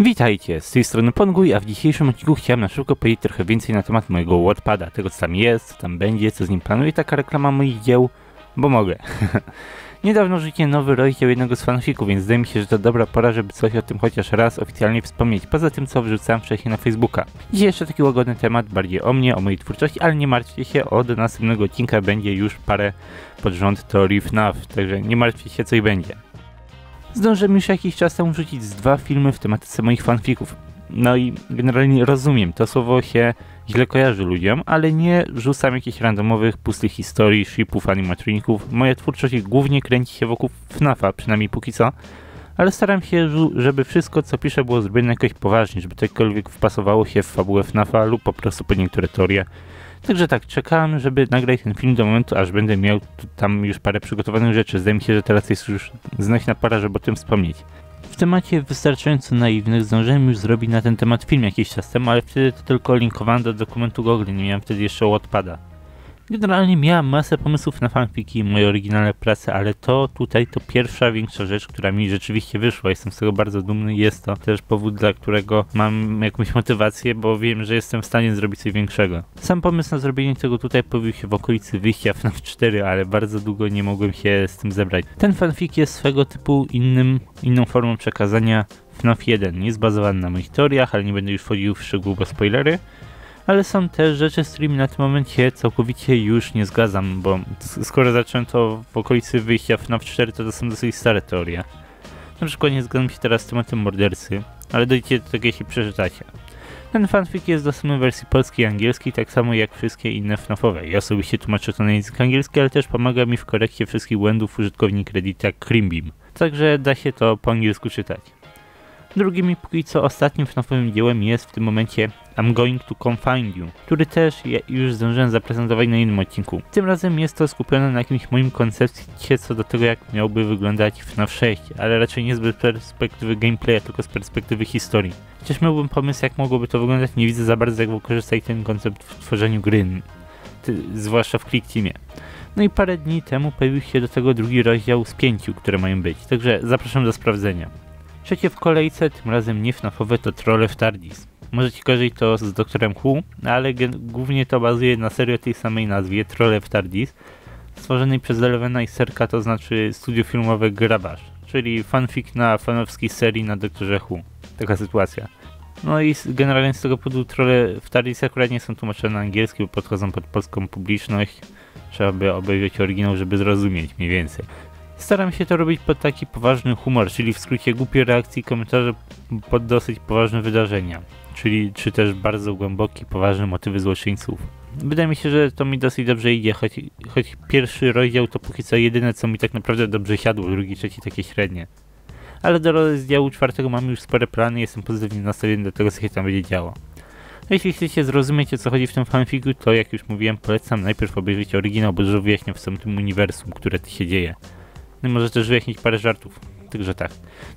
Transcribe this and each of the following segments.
Witajcie, z tej strony Ponguj, a w dzisiejszym odcinku chciałem na szybko powiedzieć trochę więcej na temat mojego Wattpada, tego co tam jest, co tam będzie, co z nim planuję, taka reklama moich dzieł, bo mogę. Niedawno rzuciłem nowy rozdział jednego z fanfików, więc zdaje mi się, że to dobra pora, żeby coś o tym chociaż raz oficjalnie wspomnieć, poza tym co wrzucałem wcześniej na Facebooka. Dzisiaj jeszcze taki łagodny temat, bardziej o mnie, o mojej twórczości, ale nie martwcie się, od następnego odcinka będzie już parę pod rząd teorii FNAF, także nie martwcie się co i będzie. Zdążyłem już jakiś czas temu wrzucić z dwa filmy w tematyce moich fanfików. No i generalnie rozumiem, to słowo się źle kojarzy ludziom, ale nie rzucam jakichś randomowych, pustych historii, shipów, animatroników. Moja twórczość głównie kręci się wokół FNAFa, przynajmniej póki co. Ale staram się, żeby wszystko co piszę było zrobione jakoś poważnie, żeby to jakkolwiek wpasowało się w fabułę FNAFa lub po prostu pod niektóre teorie. Także tak, czekałem, żeby nagrać ten film do momentu, aż będę miał tam już parę przygotowanych rzeczy. Zdaje mi się, że teraz jest już znośna para, żeby o tym wspomnieć. W temacie wystarczająco naiwnych zdążyłem już zrobić na ten temat film jakiś czas temu, ale wtedy to tylko linkowałem do dokumentu Google, nie miałem wtedy jeszcze odpada. Generalnie miałem masę pomysłów na fanfiki i moje oryginalne prace, ale to tutaj to pierwsza większa rzecz, która mi rzeczywiście wyszła. Jestem z tego bardzo dumny. Jest to też powód, dla którego mam jakąś motywację, bo wiem, że jestem w stanie zrobić coś większego. Sam pomysł na zrobienie tego tutaj pojawił się w okolicy wyjścia FNAF 4, ale bardzo długo nie mogłem się z tym zebrać. Ten fanfik jest swego typu innym, inną formą przekazania FNAF 1. Jest bazowany na moich teoriach, ale nie będę już wchodził w szczegóły, bo spoilery ale są też rzeczy, z którymi na tym momencie całkowicie już nie zgadzam, bo skoro zacząłem to w okolicy wyjścia FNAF 4, to to są dosyć stare teorie. Na przykład nie zgadzam się teraz z tematem mordercy, ale dojdziecie do tego jeśli przeczytacie. Ten fanfic jest dostępny w wersji polskiej i angielskiej, tak samo jak wszystkie inne FNAFowe. Ja osobiście tłumaczę to na język angielski, ale też pomaga mi w korekcie wszystkich błędów użytkownik Reddita Crimbeam. Także da się to po angielsku czytać. Drugim i póki co ostatnim FNAFowym dziełem jest w tym momencie I'm Going to Come Find You, który też ja już zdążyłem zaprezentować na innym odcinku. Tym razem jest to skupione na jakimś moim koncepcie co do tego jak miałby wyglądać FNAF 6, ale raczej nie z perspektywy gameplaya, tylko z perspektywy historii. Chociaż miałbym pomysł jak mogłoby to wyglądać, nie widzę za bardzo jak wykorzystać ten koncept w tworzeniu gry, zwłaszcza w Click Teamie. No i parę dni temu pojawił się do tego drugi rozdział z pięciu, które mają być, także zapraszam do sprawdzenia. Trzecie w kolejce, tym razem nie FNAFowe, to Trolle w Tardis. Możecie kojarzyć to z Doktorem Who, ale głównie to bazuje na serii o tej samej nazwie, Trolle w Tardis, stworzonej przez Elevena i Serka, to znaczy studio filmowe Grabasz, czyli fanfic na fanowskiej serii na Doktorze Who. Taka sytuacja. No i generalnie z tego powodu Trolle w Tardis akurat nie są tłumaczone na angielski, bo podchodzą pod polską publiczność. Trzeba by obejrzeć oryginał, żeby zrozumieć mniej więcej. Staram się to robić pod taki poważny humor, czyli w skrócie głupie reakcje i komentarze pod dosyć poważne wydarzenia, czyli czy też bardzo głębokie, poważne motywy złoczyńców. Wydaje mi się, że to mi dosyć dobrze idzie, choć, choć pierwszy rozdział to póki co jedyne, co mi tak naprawdę dobrze siadło, drugi, trzeci takie średnie. Ale do rozdziału czwartego mam już spore plany i jestem pozytywnie nastawiony do tego, co się tam będzie działo. Jeśli chcecie zrozumieć o co chodzi w tym fanfigu, to jak już mówiłem, polecam najpierw obejrzeć oryginał, bo dużo wyjaśnia w samym tym uniwersum, które tu się dzieje. No może też wyjaśnić parę żartów. Także tak.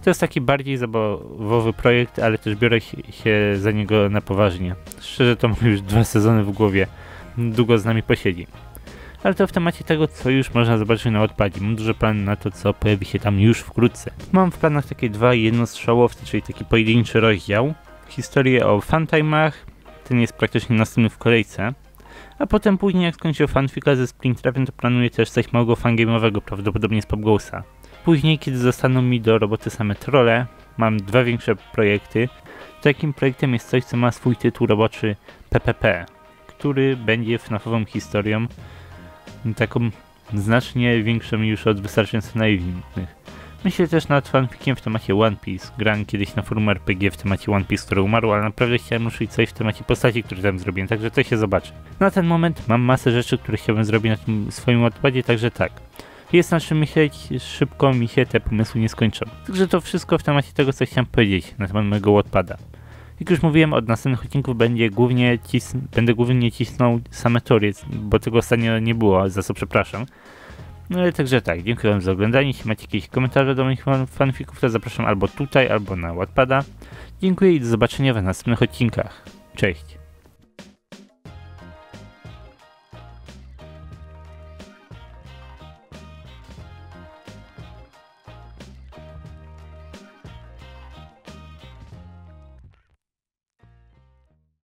To jest taki bardziej zabawowy projekt, ale też biorę się za niego na poważnie. Szczerze to mam już dwa sezony w głowie. Długo z nami posiedzi. Ale to w temacie tego, co już można zobaczyć na odpadzie. Mam duże plany na to, co pojawi się tam już wkrótce. Mam w planach takie dwa jednostrzałowce, czyli taki pojedynczy rozdział. Historię o fantime'ach. Ten jest praktycznie następny w kolejce. A potem później jak skończę fanfika ze Springtrapem, to planuję też coś małego fangame'owego, prawdopodobnie z Popgosa. Później, kiedy zostaną mi do roboty same trolle, mam dwa większe projekty. Takim projektem jest coś, co ma swój tytuł roboczy PPP, który będzie FNAFową historią, taką znacznie większą już od wystarczająco naiwnych. Myślę też nad fanfikiem w temacie One Piece. Grałem kiedyś na forum RPG w temacie One Piece, które umarło, ale naprawdę chciałem ruszyć coś w temacie postaci, które tam zrobiłem, także to się zobaczy. Na ten moment mam masę rzeczy, które chciałbym zrobić na tym swoim odpadzie, także tak. Jest na czym myśleć, szybko mi się te pomysły nie skończą. Także to wszystko w temacie tego, co chciałem powiedzieć na temat mojego odpada. Jak już mówiłem, od następnych odcinków będzie głównie cis będę głównie cisnął same teorie, bo tego ostatnio nie było, za co przepraszam. No ale także tak, dziękuję wam za oglądanie. Jeśli macie jakieś komentarze do moich fanfików, to zapraszam albo tutaj, albo na Wattpada. Dziękuję i do zobaczenia w następnych odcinkach. Cześć!